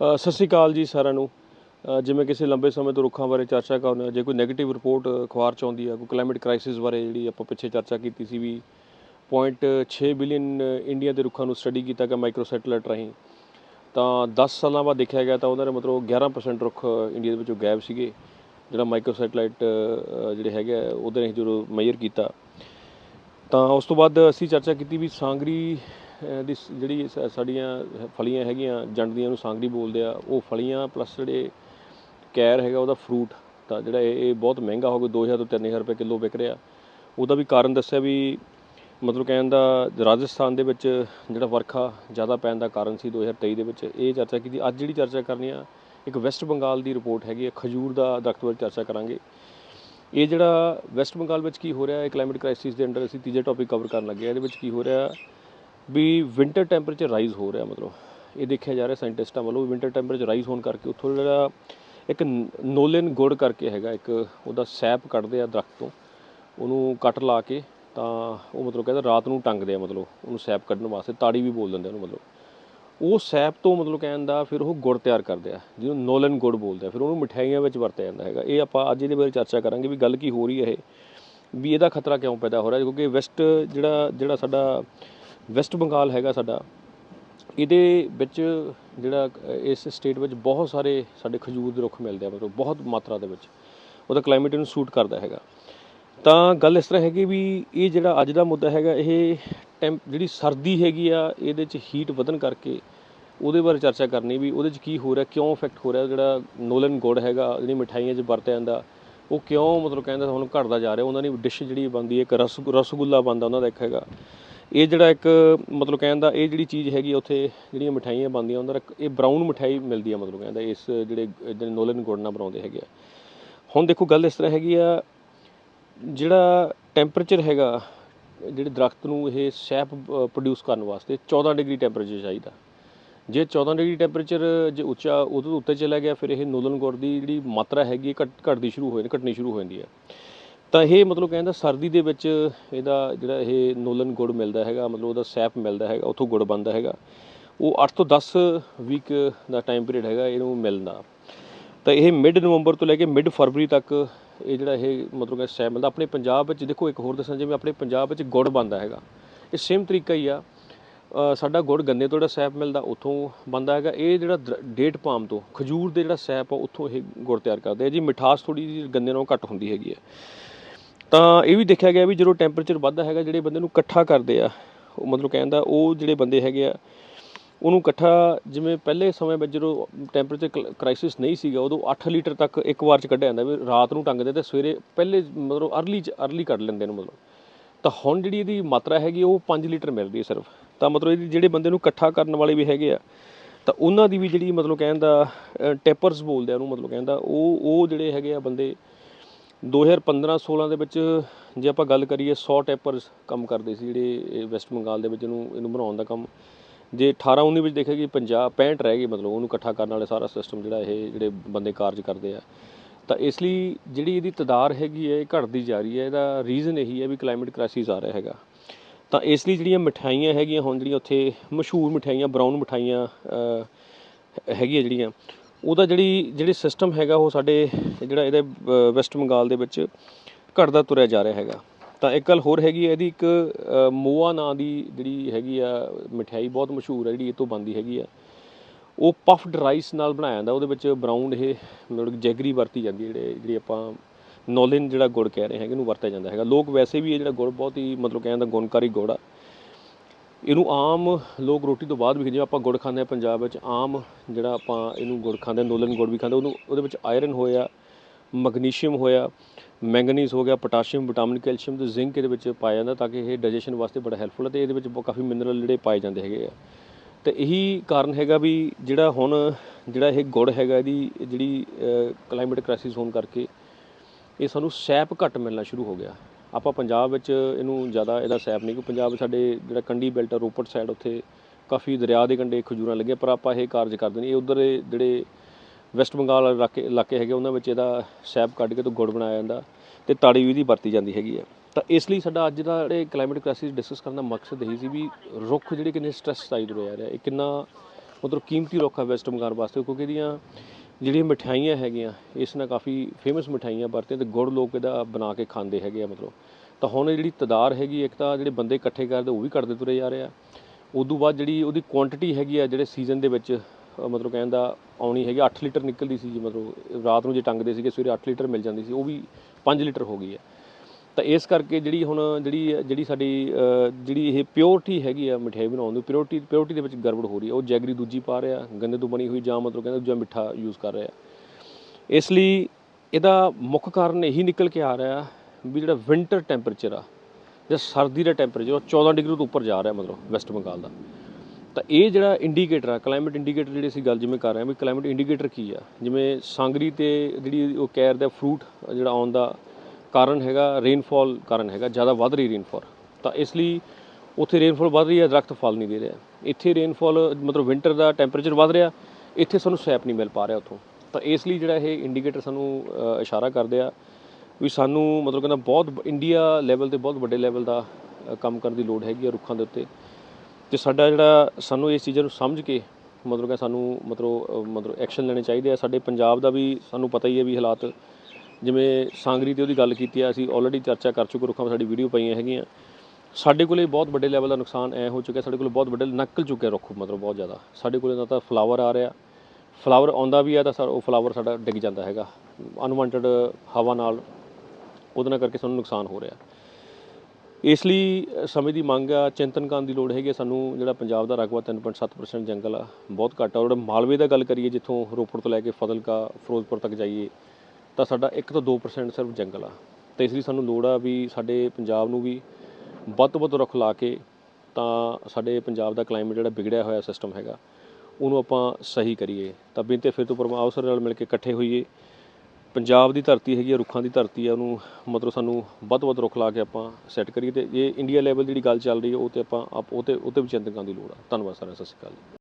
ਸਤਿ ਸ਼੍ਰੀ ਅਕਾਲ ਜੀ ਸਾਰਿਆਂ ਨੂੰ। ਜਿਵੇਂ ਕਿਸੇ ਲੰਬੇ ਸਮੇਂ ਤੋਂ ਰੁੱਖਾਂ ਬਾਰੇ ਚਰਚਾ ਕਰਨੇ ਆ ਜੇ ਕੋਈ ਨੈਗੇਟਿਵ ਰਿਪੋਰਟ ਅਖਬਾਰ ਚ ਆਉਂਦੀ ਆ ਕੋਈ ਕਲਾਈਮੇਟ ਕ੍ਰਾਈਸਿਸ ਬਾਰੇ ਜਿਹੜੀ ਆਪਾਂ ਪਿੱਛੇ ਚਰਚਾ ਕੀਤੀ ਸੀ ਵੀ 0.6 ਬਿਲੀਅਨ ਇੰਡੀਆ ਦੇ ਰੁੱਖਾਂ ਨੂੰ ਸਟੱਡੀ ਕੀਤਾ ਗਿਆ ਮਾਈਕਰੋ ਸੈਟੇਲਾਈਟ ਰਾਹੀਂ ਤਾਂ 10 ਸਾਲਾਂ ਬਾਅਦ ਦੇਖਿਆ ਗਿਆ ਤਾਂ ਉਹਨਾਂ ਦੇ ਮਤਲਬ 11% ਰੁੱਖ ਇੰਡੀਆ ਦੇ ਵਿੱਚੋਂ ਗਾਇਬ ਸੀਗੇ ਜਿਹੜਾ ਮਾਈਕਰੋ ਸੈਟੇਲਾਈਟ ਜਿਹੜੇ ਹੈਗੇ ਆ, ਉਹਦੇ ਰਾਹੀਂ ਜਦੋਂ ਮੇਜਰ ਕੀਤਾ। ਤਾਂ ਉਸ ਤੋਂ ਬਾਅਦ ਅਸੀਂ ਚਰਚਾ ਕੀਤੀ ਵੀ ਸਾਂਗਰੀ ਦੀ ਜਿਹੜੀ ਸ- ਸਾਡੀਆਂ ਫਲੀਆਂ ਹੈਗੀਆਂ, ਜੰਡ ਦੀਆਂ ਨੂੰ ਸਾਂਗਰੀ ਬੋਲਦੇ ਆ, ਉਹ ਫਲੀਆਂ ਪਲੱਸ ਜਿਹੜੇ ਕੈਰ ਹੈਗਾ ਉਹਦਾ ਫਰੂਟ ਤਾਂ ਜਿਹੜਾ ਇਹ ਬਹੁਤ ਮਹਿੰਗਾ ਹੋ ਗਿਆ 2000 ਤੋਂ 3000 ਰੁਪਏ ਕਿਲੋ ਵਿਕ ਰਿਹਾ। ਉਹਦਾ ਵੀ ਕਾਰਨ ਦੱਸਿਆ ਵੀ ਮਤਲਬ ਕਹਿਣ ਦਾ ਰਾਜਸਥਾਨ ਦੇ ਵਿੱਚ ਜਿਹੜਾ ਵਰਖਾ ਜ਼ਿਆਦਾ ਪੈਣ ਦਾ ਕਾਰਨ ਸੀ 2023 ਦੇ ਵਿੱਚ, ਇਹ ਚਰਚਾ ਕੀਤੀ। ਅੱਜ ਜਿਹੜੀ ਚਰਚਾ ਕਰਨੀ ਆ, ਇੱਕ ਵੈਸਟ ਬੰਗਾਲ ਦੀ ਰਿਪੋਰਟ ਹੈਗੀ ਹੈ ਖਜੂਰ ਦਾ ਦਰਖਤ ਬਾਰੇ ਚਰਚਾ ਕਰਾਂਗੇ। ਇਹ ਜਿਹੜਾ ਵੈਸਟ ਬੰਗਾਲ ਵਿੱਚ ਕੀ ਹੋ ਰਿਹਾ ਹੈ ਕਲਾਈਮੇਟ ਕ੍ਰਾਈਸਿਸ ਦੇ ਅੰਡਰ ਅਸੀਂ ਤੀਜੇ ਟੌਪਿਕ ਕਵਰ ਕਰਨ ਲੱਗੇ ਹਾਂ ਇਹਦੇ ਵਿੱਚ ਕੀ ਹੋ ਰਿਹਾ ਵੀ ਵਿੰਟਰ ਟੈਂਪਰੇਚਰ ਰਾਈਜ਼ ਹੋ ਰਿਹਾ ਮਤਲਬ। ਇਹ ਦੇਖਿਆ ਜਾ ਰਿਹਾ ਸਾਇੰਟਿਸਟਾਂ ਵੱਲੋਂ ਵਿੰਟਰ ਟੈਂਪਰੇਚਰ ਰਾਈਜ਼ ਹੋਣ ਕਰਕੇ ਉੱਥੋਂ ਜਿਹੜਾ ਇੱਕ ਨੋਲਿਨ ਗੁੜ ਕਰਕੇ ਹੈਗਾ, ਇੱਕ ਉਹਦਾ ਸੈਪ ਕੱਢਦੇ ਆ ਦਰਖਤ ਤੋਂ। ਉਹਨੂੰ ਕੱਟ ਲਾ ਕੇ ਤਾਂ ਉਹ ਮਤਲਬ ਕਹਿੰਦਾ ਰਾਤ ਨੂੰ ਟੰਗਦੇ ਆ ਮਤਲਬ, ਉਹਨੂੰ ਸੈਪ ਕੱਢਣ ਵਾਸਤੇ, ਤਾੜੀ ਵੀ ਬੋਲ ਦਿੰਦੇ ਉਹਨੂੰ ਮਤਲਬ। ਉਹ ਸੈਪ ਤੋਂ ਮਤਲਬ ਕਹਿਣ ਦਾ ਫਿਰ ਉਹ ਗੁੜ ਤਿਆਰ ਕਰਦੇ ਆ, ਜਿਹਨੂੰ ਨੋਲਨ ਗੁੜ ਬੋਲਦੇ ਆ। ਫਿਰ ਉਹਨੂੰ ਮਠਿਆਈਆਂ ਵਿੱਚ ਵਰਤਿਆ ਜਾਂਦਾ ਹੈਗਾ। ਇਹ ਆਪਾਂ ਅੱਜ ਇਹਦੇ ਬਾਰੇ ਚਰਚਾ ਕਰਾਂਗੇ ਵੀ ਗੱਲ ਕੀ ਹੋ ਰਹੀ ਹੈ ਇਹ, ਵੀ ਇਹਦਾ ਖਤਰਾ ਕਿਉਂ ਪੈਦਾ ਹੋ ਰਿਹਾ ਕਿਉਂਕਿ ਵੈਸਟ ਜਿਹੜਾ ਜਿਹੜਾ ਸਾਡਾ ਵੈਸਟ ਬੰਗਾਲ ਹੈਗਾ ਸਾਡਾ। ਇਹਦੇ ਵਿੱਚ ਜਿਹੜਾ, ਇਸ ਸਟੇਟ ਵਿੱਚ ਬਹੁਤ ਸਾਰੇ ਸਾਡੇ ਖਜੂਰ ਦੇ ਰੁੱਖ ਮਿਲਦੇ ਆ, ਮਤਲਬ ਬਹੁਤ ਮਾਤਰਾ ਦੇ ਵਿੱਚ। ਉਹਦਾ ਕਲਾਈਮੇਟ ਇਹਨੂੰ ਸੂਟ ਕਰਦਾ ਹੈਗਾ। ਤਾਂ ਗੱਲ ਇਸ ਤਰ੍ਹਾਂ ਹੈਗੀ ਵੀ ਇਹ ਜਿਹੜਾ ਅੱਜ ਦਾ ਮੁੱਦਾ ਹੈਗਾ, ਇਹ ਟੈਂਪ ਜਿਹੜੀ ਸਰਦੀ ਹੈਗੀ ਆ, ਇਹਦੇ 'ਚ ਹੀਟ ਵਧਣ ਕਰਕੇ ਉਹਦੇ ਬਾਰੇ ਚਰਚਾ ਕਰਨੀ ਵੀ ਉਹਦੇ 'ਚ ਕੀ ਹੋ ਰਿਹਾ, ਕਿਉਂ ਇਫੈਕਟ ਹੋ ਰਿਹਾ, ਜਿਹੜਾ ਨੋਲਨ ਗੁੜ ਹੈਗਾ, ਜਿਹੜੀ ਮਿਠਾਈਆਂ 'ਚ ਵਰਤਿਆ ਜਾਂਦਾ, ਉਹ ਕਿਉਂ ਮਤਲਬ ਕਹਿੰਦਾ ਹੁਣ ਘਟਦਾ ਜਾ ਰਿਹਾ, ਉਹਨਾਂ ਦੀ ਡਿਸ਼ ਜਿਹੜੀ ਬਣਦੀ ਹੈ ਇੱਕ ਰਸ, ਰਸਗੁੱਲਾ ਬਣਦਾ ਉਹਨਾਂ ਦਾ ਇੱਕ ਹੈਗਾ। ਇਹ ਜਿਹੜਾ ਇੱਕ ਮਤਲਬ ਕਹਿੰਦਾ ਇਹ ਜਿਹੜੀ ਚੀਜ਼ ਹੈਗੀ ਆ ਉੱਥੇ ਜਿਹੜੀਆਂ ਮਿਠਾਈਆਂ ਬਣਦੀਆਂ ਉਹਨਾਂ ਦਾ ਇਹ ਬਰਾਊਨ ਮਿਠਾਈ ਮਿਲਦੀ ਆ ਮਤਲਬ ਕਹਿੰਦਾ ਇਸ ਜਿਹੜੇ ਜਿਹੜੇ ਨੋਲਨ ਗੁੜ ਨਾਲ ਬਣਾਉਂਦੇ ਹੈਗੇ ਆ। ਹੁਣ ਦੇਖੋ ਗੱਲ ਇਸ ਤਰ੍ਹਾਂ ਹੈਗੀ ਆ ਜਿਹੜਾ ਟੈਂਪਰੇਚਰ ਹੈਗਾ ਜਿਹੜੇ ਦਰਖਤ ਨੂੰ ਇਹ ਸੈਪ ਪ੍ਰੋਡਿਊਸ ਕਰਨ ਵਾਸਤੇ 14 ਡਿਗਰੀ ਟੈਂਪਰੇਚਰ ਚਾਹੀਦਾ। ਜੇ 14 ਡਿਗਰੀ ਟੈਂਪਰੇਚਰ ਜੇ ਉੱਚਾ ਉਹਦੇ ਉੱਤੇ ਚਲਾ ਗਿਆ ਫਿਰ ਇਹ ਨੋਲਨ ਗੁੜ ਦੀ ਜਿਹੜੀ ਮਾਤਰਾ ਹੈਗੀ ਹੈ, ਘਟ ਘਟਦੀ ਸ਼ੁਰੂ ਹੋ ਜਾਂਦੀ ਘਟਣੀ ਸ਼ੁਰੂ ਹੋ ਜਾਂਦੀ ਹੈ ਤਾਂ ਇਹ ਮਤਲਬ ਕਹਿੰਦਾ ਸਰਦੀ ਦੇ ਵਿੱਚ ਇਹਦਾ ਜਿਹੜਾ ਇਹ ਨੋਲਨ ਗੁੜ ਮਿਲਦਾ ਹੈਗਾ, ਮਤਲਬ ਉਹਦਾ ਸੈਪ ਮਿਲਦਾ ਹੈਗਾ, ਉੱਥੋਂ ਗੁੜ ਬਣਦਾ ਹੈਗਾ। ਉਹ 8 ਤੋਂ 10 ਵੀਕ ਦਾ ਟਾਈਮ ਪੀਰੀਅਡ ਹੈਗਾ ਇਹਨੂੰ ਮਿਲਣਾ। ਤਾਂ ਇਹ ਮਿਡ ਨਵੰਬਰ ਤੋਂ ਲੈ ਕੇ ਮਿਡ ਫਰਵਰੀ ਤੱਕ ਇਹ ਜਿਹੜਾ ਇਹ ਮਤਲਬ ਕਿ ਸੈਪ ਮਿਲਦਾ। ਆਪਣੇ ਪੰਜਾਬ ਵਿੱਚ ਦੇਖੋ ਇੱਕ ਹੋਰ ਦੱਸਾਂ, ਜਿਵੇਂ ਆਪਣੇ ਪੰਜਾਬ ਵਿੱਚ ਗੁੜ ਬਣਦਾ ਹੈਗਾ। ਇਹ ਸੇਮ ਤਰੀਕਾ ਹੀ ਆ। ਸਾਡਾ ਗੁੜ ਗੰਨੇ ਤੋਂ ਜਿਹੜਾ ਸੈਪ ਮਿਲਦਾ, ਉੱਥੋਂ ਬਣਦਾ ਹੈਗਾ। ਇਹ ਜਿਹੜਾ ਦਰ- ਡੇਟ ਪਾਮ ਤੋਂ ਖਜੂਰ ਦੇ ਜਿਹੜਾ ਸੈਪ ਆ, ਉੱਥੋਂ ਇਹ ਗੁੜ ਤਿਆਰ ਕਰਦੇ ਆ। ਜੀ ਮਿਠਾਸ ਥੋੜੀ ਜਿਹੀ ਗੰਨੇ ਨਾਲੋਂ ਘੱਟ ਹੁੰਦੀ ਹੈਗੀ ਹੈ ਤਾਂ ਇਹ ਵੀ ਦੇਖਿਆ ਗਿਆ ਵੀ ਜਦੋਂ ਟੈਂਪਰੇਚਰ ਵੱਧਦਾ ਹੈਗਾ, ਜਿਹੜੇ ਬੰਦੇ ਨੂੰ ਇਕੱਠਾ ਕਰਦੇ ਆ, ਉਹ ਮਤਲਬ ਕਹਿੰਦਾ ਉਹ ਜਿਹੜੇ ਬੰਦੇ ਹੈਗੇ ਆ, ਉਹਨੂੰ ਇਕੱਠਾ ਜਿਵੇਂ ਪਹਿਲੇ ਸਮੇਂ ਵਿੱਚ ਜਦੋਂ ਟੈਂਪਰੇਚਰ ਕ੍ਰਾਈਸਿਸ ਨਹੀਂ ਸੀਗਾ, ਉਦੋਂ 8 ਲੀਟਰ ਤੱਕ ਇੱਕ ਵਾਰ ਚ ਕੱਢਿਆ ਜਾਂਦਾ ਵੀ ਰਾਤ ਨੂੰ ਟੰਗਦੇ ਤੇ ਸਵੇਰੇ ਪਹਿਲੇ ਮਤਲਬ ਅਰਲੀ ਚ ਅਰਲੀ ਕੱਢ ਲੈਂਦੇ ਨੇ ਮਤਲਬ। ਤਾਂ ਹੁਣ ਜਿਹੜੀ ਇਹਦੀ ਮਾਤਰਾ ਹੈਗੀ, ਉਹ 5 ਲੀਟਰ ਮਿਲ ਰਹੀ ਹੈ ਸਿਰਫ। ਤਾਂ ਮਤਲਬ ਇਹਦੀ ਜਿਹੜੇ ਬੰਦੇ ਨੂੰ ਇਕੱਠਾ ਕਰਨ ਵਾਲੇ ਵੀ ਹੈਗੇ ਆ, ਤਾਂ ਉਹਨਾਂ ਦੀ ਵੀ ਜਿਹੜੀ ਮਤਲਬ ਕਹਿੰਦਾ ਟੈਪਰਸ ਬੋਲਦੇ ਆ ਉਹਨੂੰ ਮਤਲਬ ਕਹਿੰਦਾ ਉਹ ਉਹ ਜਿਹੜੇ ਹੈਗੇ ਆ ਬੰਦੇ 2015-16 ਦੇ ਵਿੱਚ ਜੇ ਆਪਾਂ ਗੱਲ ਕਰੀਏ 100 ਟੈਪਰਸ ਕੰਮ ਕਰਦੇ ਸੀ ਜਿਹੜੇ ਇਹ ਵੈਸਟ ਬੰਗਾਲ ਦੇ ਵਿੱਚ ਇਹਨੂੰ ਇਹਨੂੰ ਬਣਾਉਣ ਦਾ ਕੰਮ। ਜੇ 18-19 ਵਿੱਚ ਦੇਖਿਆ ਕਿ 50 65 ਰਹਿ ਗਏ ਮਤਲਬ ਉਹਨੂੰ ਇਕੱਠਾ ਕਰਨ ਵਾਲੇ ਸਾਰਾ ਸਿਸਟਮ ਜਿਹੜਾ ਇਹ, ਜਿਹੜੇ ਬੰਦੇ ਕਾਰਜ ਕਰਦੇ ਆ। ਤਾਂ ਇਸ ਲਈ ਜਿਹੜੀ ਇਹਦੀ ਤਦਾਰ ਹੈਗੀ ਹੈ, ਇਹ ਘਟਦੀ ਜਾ ਰਹੀ ਹੈ। ਇਹਦਾ ਰੀਜ਼ਨ ਇਹੀ ਹੈ ਵੀ ਕਲਾਈਮੇਟ ਕ੍ਰਾਈਸਿਸ ਆ ਰਿਹਾ ਹੈਗਾ। ਤਾਂ ਇਸ ਲਈ ਜਿਹੜੀਆਂ ਮਠਾਈਆਂ ਹੈਗੀਆਂ ਹੁਣ ਜਿਹੜੀਆਂ ਉੱਥੇ ਮਸ਼ਹੂਰ ਮਠਾਈਆਂ ਬਰਾਊਨ ਮਠਾਈਆਂ ਹੈਗੀਆਂ ਜਿਹੜੀਆਂ ਉਹਦਾ ਜਿਹੜੀ ਜਿਹੜੀ ਸਿਸਟਮ ਹੈਗਾ ਉਹ ਸਾਡੇ ਜਿਹੜਾ ਇਹਦੇ ਵੈਸਟ ਬੰਗਾਲ ਦੇ ਵਿੱਚ ਘਟਦਾ ਤੁਰਿਆ ਜਾ ਰਿਹਾ ਹੈਗਾ। ਤਾਂ ਇੱਕ ਗੱਲ ਹੋਰ ਹੈਗੀ ਹੈ ਇਹਦੀ ਇੱਕ ਮੋਆ ਨਾਂ ਦੀ ਜਿਹੜੀ ਹੈਗੀ ਆ, ਮਠਿਆਈ ਬਹੁਤ ਮਸ਼ਹੂਰ ਹੈ ਜਿਹੜੀ ਇਹ ਤੋਂ ਬਣਦੀ ਹੈਗੀ ਆ। ਉਹ ਪਫਡ ਰਾਈਸ ਨਾਲ ਬਣਾਇਆ ਜਾਂਦਾ, ਉਹਦੇ ਵਿੱਚ ਬਰਾਊਨ ਇਹ ਮਤਲਬ ਜੈਗਰੀ ਵਰਤੀ ਜਾਂਦੀ ਹੈ, ਜਿਹੜੇ, ਜਿਹੜੀ ਆਪਾਂ ਨੋਲਿਨ ਜਿਹੜਾ ਗੁੜ ਕਹਿ ਰਹੇ ਹੈਗੇ ਇਹਨੂੰ ਵਰਤਿਆ ਜਾਂਦਾ ਹੈਗਾ। ਲੋਕ ਵੈਸੇ ਵੀ ਇਹ ਜਿਹੜਾ ਗੁੜ ਬਹੁਤ ਹੀ ਮਤਲਬ ਕਹਿੰਦਾ ਗੁਣਕਾਰੀ ਗੁੜ ਆ। ਇਹਨੂੰ ਆਮ ਲੋਕ ਰੋਟੀ ਤੋਂ ਬਾਅਦ ਵੀ ਜਿਵੇਂ ਆਪਾਂ ਗੁੜ ਖਾਂਦੇ ਹਾਂ ਪੰਜਾਬ ਵਿੱਚ, ਆਮ ਜਿਹੜਾ ਆਪਾਂ ਇਹਨੂੰ ਗੁੜ ਖਾਂਦੇ ਨੋਲਨ ਗੁੜ ਵੀ ਖਾਂਦੇ ਉਹਨੂੰ ਉਹਦੇ ਵਿੱਚ ਆਇਰਨ ਹੋਇਆ, ਮੈਗਨੀਸ਼ੀਅਮ ਹੋਇਆ, ਮੈਂਗਨੀਜ਼ ਹੋ ਗਿਆ, ਪੋਟਾਸ਼ੀਅਮ, ਵਿਟਾਮਿਨ, ਕੈਲਸ਼ੀਅਮ ਤੇ ਜ਼ਿੰਕ ਇਹਦੇ ਵਿੱਚ ਪਾਇਆ ਜਾਂਦਾ ਤਾਂ ਕਿ ਇਹ ਡਾਈਜੈਸ਼ਨ ਵਾਸਤੇ ਬੜਾ ਹੈਲਪਫੁਲ ਹੈ ਤੇ ਇਹਦੇ ਵਿੱਚ ਬਹੁਤ ਕਾਫੀ ਮਿਨਰਲ ਜਿਹੜੇ ਪਾਏ ਜਾਂਦੇ ਹੈਗੇ ਆ। ਤੇ ਇਹੀ ਕਾਰਨ ਹੈਗਾ ਵੀ ਜਿਹੜਾ ਹੁਣ ਜਿਹੜਾ ਇਹ ਗੁੜ ਹੈਗਾ ਇਹਦੀ ਜਿਹੜੀ ਕਲਾਈਮੇਟ ਕ੍ਰਾਈਸਿਸ ਹੋਣ ਕਰਕੇ ਇਹ ਸਾਨੂੰ ਸੈਪ ਘੱਟ ਮਿਲਣਾ ਸ਼ੁਰੂ ਹੋ ਗਿਆ। ਆਪਾਂ ਪੰਜਾਬ ਵਿੱਚ ਇਹਨੂੰ ਜ਼ਿਆਦਾ ਇਹਦਾ ਸੈਪ ਨਹੀਂ ਕਿ ਪੰਜਾਬ ਸਾਡੇ ਜਿਹੜਾ ਕੰਢੀ ਬੈਲਟ ਆ, ਰੋਪੜ ਸਾਈਡ ਉੱਥੇ ਕਾਫੀ ਦਰਿਆ ਦੇ ਕੰਢੇ ਖਜੂਰਾਂ ਲੱਗੀਆਂ, ਪਰ ਆਪਾਂ ਇਹ ਕਾਰਜ ਕਰਦੇ ਨਹੀਂ। ਇਹ ਉਧਰ ਜਿਹੜੇ ਵੈਸਟ ਬੰਗਾਲ ਇਲਾਕੇ ਇਲਾਕੇ ਹੈਗੇ, ਉਹਨਾਂ ਵਿੱਚ ਇਹਦਾ ਸੈਪ ਕੱਢ ਕੇ ਤੋਂ ਗੁੜ ਬਣਾਇਆ ਜਾਂਦਾ ਤੇ ਤਾੜੀ ਵੀ ਇਹਦੀ ਵਰਤੀ ਜਾਂਦੀ ਹੈਗੀ ਹੈ। ਤਾਂ ਇਸ ਲਈ ਸਾਡਾ ਅੱਜ ਦਾ ਜਿਹੜੇ ਕਲਾਈਮੇਟ ਕ੍ਰਾਈਸਿਸ ਡਿਸਕਸ ਕਰਨ ਦਾ ਮਕਸਦ ਇਹੀ ਸੀ ਵੀ ਰੁੱਖ ਜਿਹੜੇ ਕਿੰਨੇ ਸਟ੍ਰੈਸ ਸਾਈਡ ਹੋ ਰਿਹਾ ਇਹ ਕਿੰਨਾ ਮਤਲਬ ਕੀਮਤੀ ਰੁੱਖ ਆ ਵੈਸਟ ਬੰਗਾਲ ਵਾਸਤੇ, ਕਿਉਂਕਿ ਇਹਦੀਆਂ ਜਿਹੜੀਆਂ ਮਿਠਾਈਆਂ ਹੈਗੀਆਂ, ਇਸ ਨਾਲ ਕਾਫੀ ਫੇਮਸ ਮਿਠਾਈਆਂ ਵਰਤੀਆਂ ਅਤੇ ਗੁੜ ਲੋਕ ਇਹਦਾ ਬਣਾ ਕੇ ਖਾਂਦੇ ਹੈਗੇ ਆ ਮਤਲਬ। ਤਾਂ ਹੁਣ ਜਿਹੜੀ ਤਾਦਾਰ ਹੈਗੀ ਇੱਕ ਤਾਂ ਜਿਹੜੇ ਬੰਦੇ ਇਕੱਠੇ ਕਰਦੇ, ਉਹ ਵੀ ਕੱਢਦੇ ਤੁਰੇ ਜਾ ਰਹੇ ਆ। ਉਦੋਂ ਬਾਅਦ ਜਿਹੜੀ ਉਹਦੀ ਕੁਆਂਟੀਟੀ ਹੈਗੀ ਆ, ਜਿਹੜੇ ਸੀਜ਼ਨ ਦੇ ਵਿੱਚ ਮਤਲਬ ਕਹਿਣ ਦਾ ਆਉਣੀ ਹੈਗੀ 8 ਲੀਟਰ ਨਿਕਲਦੀ ਸੀ ਜੀ, ਮਤਲਬ ਰਾਤ ਨੂੰ ਜੇ ਟੰਗਦੇ ਸੀਗੇ, ਸਵੇਰੇ 8 ਲੀਟਰ ਮਿਲ ਜਾਂਦੀ ਸੀ, ਉਹ ਵੀ 5 ਲੀਟਰ ਹੋ ਗਈ ਹੈ ਤਾਂ ਇਸ ਕਰਕੇ ਜਿਹੜੀ ਹੁਣ ਜਿਹੜੀ ਜਿਹੜੀ ਸਾਡੀ ਜਿਹੜੀ ਇਹ ਪਿਓਰਟੀ ਹੈਗੀ ਆ ਮਠਿਆਈ ਬਣਾਉਣ ਦੀ ਪਿਓਰਟੀ ਪਿਓਰਟੀ ਦੇ ਵਿੱਚ ਗੜਬੜ ਹੋ ਰਹੀ ਹੈ ਉਹ ਜੈਗਰੀ ਦੂਜੀ ਪਾ ਰਿਹਾ ਗੰਨੇ ਤੋਂ ਬਣੀ ਹੋਈ ਜਾਂ ਮਤਲਬ ਕਹਿੰਦਾ ਦੂਜਾ ਮਿੱਠਾ ਯੂਜ਼ ਕਰ ਰਿਹਾ। ਇਸ ਲਈ ਇਹਦਾ ਮੁੱਖ ਕਾਰਨ ਇਹੀ ਨਿਕਲ ਕੇ ਆ ਰਿਹਾ ਵੀ ਜਿਹੜਾ ਵਿੰਟਰ ਟੈਂਪਰੇਚਰ ਆ ਜਿਹੜਾ ਸਰਦੀ ਦਾ ਟੈਂਪਰੇਚਰ ਉਹ 14 ਡਿਗਰੀ ਤੋਂ ਉੱਪਰ ਜਾ ਰਿਹਾ ਮਤਲਬ ਵੈਸਟ ਬੰਗਾਲ ਦਾ। ਤਾਂ ਇਹ ਜਿਹੜਾ ਇੰਡੀਕੇਟਰ ਆ ਕਲਾਈਮੇਟ ਇੰਡੀਕੇਟਰ ਜਿਹੜੀ ਅਸੀਂ ਗੱਲ ਜਿਵੇਂ ਕਰ ਰਹੇ ਹਾਂ ਵੀ ਕਲਾਈਮੇਟ ਇੰਡੀਕੇਟਰ ਕੀ ਆ? ਜਿਵੇਂ ਸਾਂਗਰੀ ਤੇ ਜਿਹੜੀ ਉਹ ਕੈਰ ਦਾ ਫਰੂਟ ਜਿਹੜਾ ਆਉਣ ਦਾ ਕਾਰਨ ਹੈਗਾ ਰੇਨਫਾਲ ਕਾਰਨ ਹੈਗਾ, ਜ਼ਿਆਦਾ ਵੱਧ ਰਹੀ ਰੇਨਫਾਲ ਤਾਂ ਇਸ ਲਈ ਉੱਥੇ ਰੇਨਫਾਲ ਵੱਧ ਰਹੀ ਹੈ, ਦਰਖਤ ਫਲ ਨਹੀਂ ਦੇ ਰਿਹਾ। ਇੱਥੇ ਰੇਨਫਾਲ ਮਤਲਬ ਵਿੰਟਰ ਦਾ ਟੈਂਪਰੇਚਰ ਵੱਧ ਰਿਹਾ, ਇੱਥੇ ਸਾਨੂੰ ਸੈਪ ਨਹੀਂ ਮਿਲ ਪਾ ਰਿਹਾ ਉੱਥੋਂ। ਤਾਂ ਇਸ ਲਈ ਜਿਹੜਾ ਇਹ ਇੰਡੀਕੇਟਰ ਸਾਨੂੰ ਇਸ਼ਾਰਾ ਕਰਦੇ ਆ ਵੀ ਸਾਨੂੰ ਮਤਲਬ ਕਹਿੰਦਾ ਬਹੁਤ ਇੰਡੀਆ ਲੈਵਲ ਤੇ ਬਹੁਤ ਵੱਡੇ ਲੈਵਲ ਦਾ ਕੰਮ ਕਰਨ ਦੀ ਲੋੜ ਹੈਗੀ ਆ ਰੁੱਖਾਂ ਦੇ ਉੱਤੇ। ਤੇ ਸਾਡਾ ਜਿਹੜਾ ਸਾਨੂੰ ਇਸ ਚੀਜ਼ਾਂ ਨੂੰ ਸਮਝ ਕੇ ਮਤਲਬ ਕਿ ਸਾਨੂੰ ਮਤਲਬ ਮਤਲਬ ਐਕਸ਼ਨ ਲੈਣੇ ਚਾਹੀਦੇ ਆ। ਸਾਡੇ ਪੰਜਾਬ ਦਾ ਵੀ ਸਾਨੂੰ ਪਤਾ ਹੀ ਹੈ ਵੀ ਹਾਲਾਤ ਜਿਵੇਂ ਸਾਂਗਰੀ ਤੇ ਉਹਦੀ ਗੱਲ ਕੀਤੀ ਆ, ਅਸੀਂ ਆਲਰੇਡੀ ਚਰਚਾ ਕਰ ਚੁੱਕੇ, ਰੁੱਖਾਂ 'ਤੇ ਸਾਡੀ ਵੀਡੀਓ ਪਈਆਂ ਹੈਗੀਆਂ। ਸਾਡੇ ਕੋਲੇ ਬਹੁਤ ਵੱਡੇ ਲੈਵਲ ਦਾ ਨੁਕਸਾਨ ਐ ਹੋ ਚੁੱਕਿਆ, ਸਾਡੇ ਕੋਲੇ ਬਹੁਤ ਵੱਡੇ ਨਕਲ ਚੁੱਕਿਆ ਰੁੱਖ, ਮਤਲਬ ਬਹੁਤ ਜ਼ਿਆਦਾ। ਸਾਡੇ ਕੋਲੇ ਨਾ ਤਾਂ ਫਲਾਵਰ ਆ ਰਿਹਾ ਫਲਾਵਰ ਆਉਂਦਾ ਵੀ ਆ ਤਾਂ ਸਾ- ਉਹ ਫਲਾਵਰ ਸਾਡਾ ਡਿੱਗ ਜਾਂਦਾ ਹੈਗਾ ਅਨਵਾਂਟਡ ਹਵਾ ਨਾਲ। ਉਹਦੇ ਨਾਲ ਕਰਕੇ ਸਾਨੂੰ ਨੁਕਸਾਨ ਹੋ ਰਿਹਾ। ਇਸ ਲਈ ਸਮੇਂ ਦੀ ਮੰਗ ਆ, ਚਿੰਤਨ ਕਰਨ ਦੀ ਲੋੜ ਹੈਗੀ ਹੈ ਸਾਨੂੰ ਜਿਹੜਾ ਪੰਜਾਬ ਦਾ ਰਕਬਾ 3.7% ਜੰਗਲ ਆ, ਬਹੁਤ ਘੱਟ ਆ। ਔਰ ਮਾਲਵੇ ਦਾ ਗੱਲ ਕਰੀਏ, ਜਿੱਥੋਂ ਰੋਪੜ ਤੋਂ ਲੈ ਕੇ ਫਜ਼ਲਕਾ, ਫਿਰੋਜ਼ਪੁਰ ਤੱਕ ਜਾਈਏ ਤਾਂ ਸਾਡਾ 1 ਤੋਂ 2% ਸਿਰਫ ਜੰਗਲ ਆ। ਤੇ ਇਸ ਲਈ ਸਾਨੂੰ ਲੋੜ ਆ ਵੀ ਸਾਡੇ ਪੰਜਾਬ ਨੂੰ ਵੀ ਵੱਧ ਤੋਂ ਵੱਧ ਰੁੱਖ ਲਾ ਕੇ ਤਾਂ ਸਾਡੇ ਪੰਜਾਬ ਦਾ ਕਲਾਈਮੇਟ ਜਿਹੜਾ ਵਿਗੜਿਆ ਹੋਇਆ ਸਿਸਟਮ ਹੈਗਾ, ਉਹਨੂੰ ਆਪਾਂ ਸਹੀ ਕਰੀਏ। ਤਾਂ ਬੇਨਤੀ ਫਿਰ ਤੋਂ ਪਰਮਾ ਅਵਸਰ ਨਾਲ ਮਿਲ ਕੇ ਇਕੱਠੇ ਹੋਈਏ। ਪੰਜਾਬ ਦੀ ਧਰਤੀ ਹੈਗੀ ਆ, ਰੁੱਖਾਂ ਦੀ ਧਰਤੀ ਆ, ਉਹਨੂੰ ਮਤਲਬ ਸਾਨੂੰ ਵੱਧ ਤੋਂ ਵੱਧ ਰੁੱਖ ਲਾ ਕੇ ਆਪਾਂ ਸੈੱਟ ਕਰੀਏ ਤੇ ਇਹ ਇੰਡੀਆ ਲੈਵਲ ਜਿਹੜੀ ਗੱਲ ਚੱਲ ਰਹੀ ਹੈ ਉਹ ਤੇ ਆਪਾਂ ਆਪ ਉਹ ਤੇ ਉਹ ਤੇ ਵੀ ਚਿੰਤਕਾਂ ਦੀ ਲੋੜ ਆ। ਧੰਨਵਾਦ ਸਾਰਿਆਂ ਸਤਿ ਸ਼੍ਰੀ ਅਕਾਲ ਜੀ।